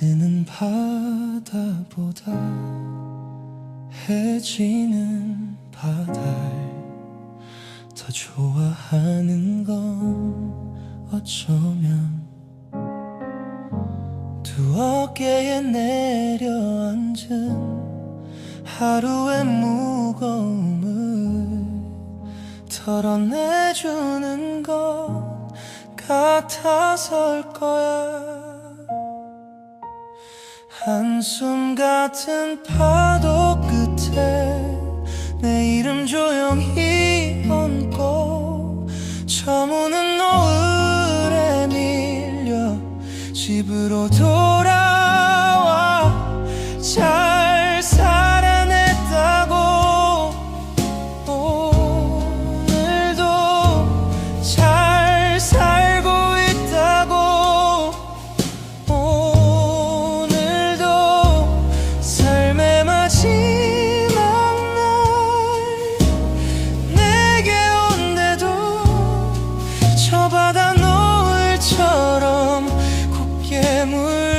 뜨는 바다보다 해지는 바다를 더 좋아하는 건 어쩌면 두 어깨에 내려앉은 하루의 무거움을 털어내주는 것 같아서일 거야 한숨 같은 파도 끝에 내 이름 조용히 얹고 저무는 노을에 밀려 집으로 돌아 memory